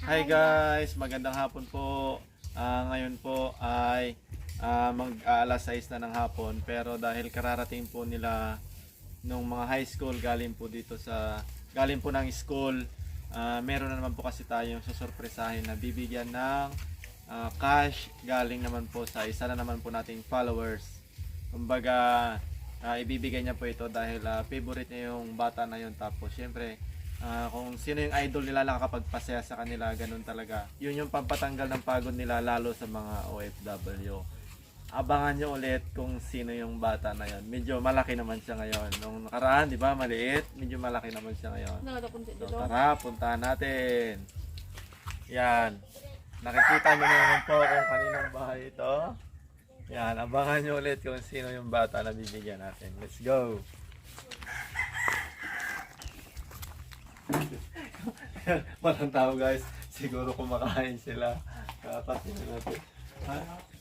Hi guys, magandang hapon po. Ah, ngayon po ay ah, mag alas 6 na ng hapon pero dahil kararating po nila nung mga high school galing po dito sa galing po ng school, ah, meron na naman po kasi tayong susurpresahin na bibigyan ng ah, cash galing naman po sa isa na naman po nating followers. Kumbaga, ah, ibibigay niya po ito dahil ah, favorite niya yung bata na yun tapos syempre Ah, kung sino yung idol nila nakakapagpasaya sa kanila, ganun talaga. Yun yung pampatanggal ng pagod nila lalo sa mga OFW. Abangan nyo ulit kung sino yung bata na yon. Medyo malaki naman siya ngayon. Nung nakaraan, di ba, maliit. Medyo malaki naman siya ngayon. So, tara, puntahan natin. Yan. Nakikita nyo na naman po kung kaninong bahay ito. Yan, abangan nyo ulit kung sino yung bata na bibigyan natin. Let's go! Walang tao guys. Siguro kumakain sila. Kakapatin natin. Ha?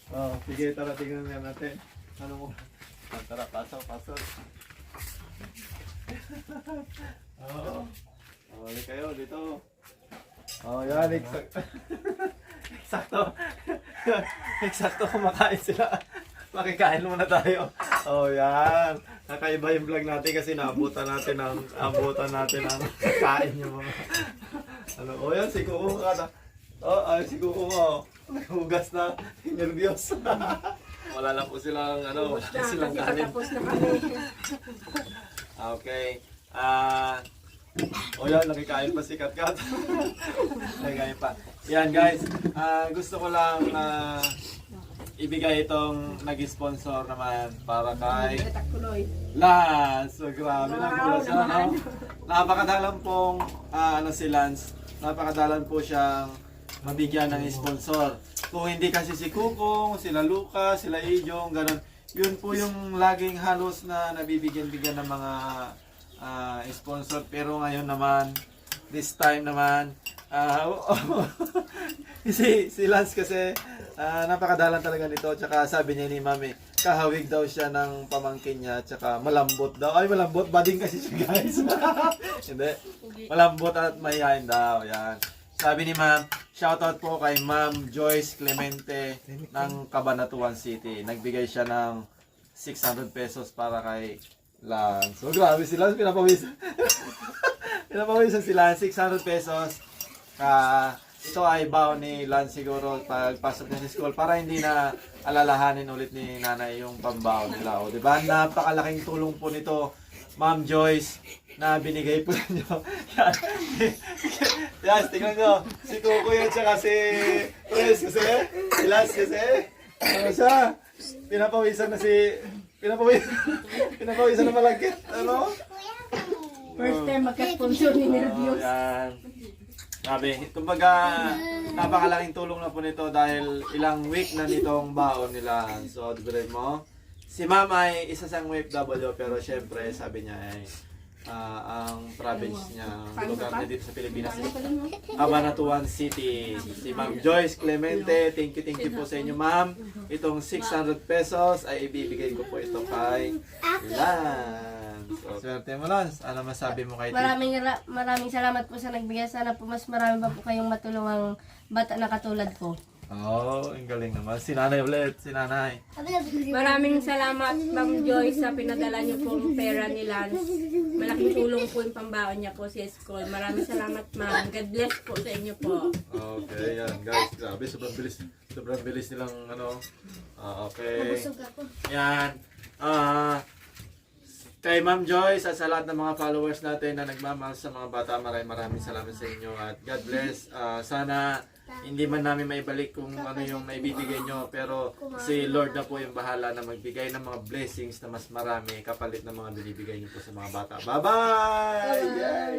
Oh, sige, tara tingnan nga natin. Ano mo? Tara, pasok, pasok. Oo. Oh, oh, kayo dito. Oh, yan, eksakto. eksakto kumakain sila. Makikain muna tayo. Oh, yan. Nakaiba yung vlog natin kasi naabutan natin ang abutan natin ang kain yung mga ano, oh yan, si Kuko ka na. Oh, ay, si Kuko mo. Naghugas na. Nervyos. Wala lang po silang, ano, wala na silang kanin. Tapos na kami. Okay. Ah, oh yan, nakikain pa si Katkat. nakikain pa. Yan guys, ah, gusto ko lang na ibigay itong nag-sponsor naman para kay. Lance. So, grabe lang Wow, pala siya, no? naman. Napakadalang pong, ah, ano si Lance, napakadalang po siyang mabigyan ng sponsor. Kung hindi kasi si Kukong, sila Lucas, sila Ijong, ganun. Yun po yung laging halos na nabibigyan-bigyan ng mga ah, sponsor. Pero ngayon naman, this time naman, ah, si, si Lance kasi, ah, napakadalang talaga nito. Tsaka sabi niya ni Mami, kahawig daw siya ng pamangkin niya. Tsaka malambot daw. Ay, malambot. Bading kasi siya, guys. Hindi. Malambot at mayayain daw. Yan. Sabi ni Ma'am, shoutout po kay Ma'am Joyce Clemente ng Cabanatuan City. Nagbigay siya ng 600 pesos para kay Lance. So, grabe si Lance. Pinapawisan. Pinapawisan si Lance. 600 pesos. Ah, ito ay baon ni Lance siguro pagpasok niya sa school para hindi na alalahanin ulit ni nanay yung pambaon nila. O, di ba? Napakalaking tulong po nito, Ma'am Joyce, na binigay po ninyo. Yan. Yan, tingnan nyo. Si Coco yun, tsaka si Pres kasi. Si Lance kasi. Ano siya? Pinapawisan na si... Pinapawisan, pinapawisan na malagkit. Ano? First time magka-sponsor ni Nervios. Oh, yan. Sabi, kumbaga, napakalaking tulong na po nito dahil ilang week na nitong baon nila. So, dibirin mo. Si Ma'am ay isa siyang OFW pero syempre sabi niya ay ah, ang province niya, ang lugar niya dito sa Pilipinas Cabanatuan City. Si Ma'am Joyce Clemente, thank you, thank you po sa inyo ma'am. Itong 600 pesos ay ibibigay ko po ito kay Lance. Swerte mo Lance. Ano masabi mo kay Tito? Maraming ra- maraming salamat po sa nagbigay. Sana po mas marami pa po kayong matulungang bata na katulad ko. Oh, ang galing naman. Si nanay ulit, si nanay. Maraming salamat, Ma'am Joy, sa pinadala niyo pong pera ni Lance. Malaking tulong po yung pambaon niya po sa school. Maraming salamat, Ma'am. God bless po sa inyo po. Okay, yan guys. Grabe, sobrang bilis. Sobrang bilis nilang ano. Ah, okay. Yan. Ah, kay Ma'am Joyce at sa lahat ng mga followers natin na nagmamahal sa mga bata, maraming maraming salamat sa inyo at God bless. Ah, sana hindi man namin maibalik kung ano yung naibibigay nyo pero si Lord na po yung bahala na magbigay ng mga blessings na mas marami kapalit ng mga binibigay nyo po sa mga bata. Bye-bye! Yay!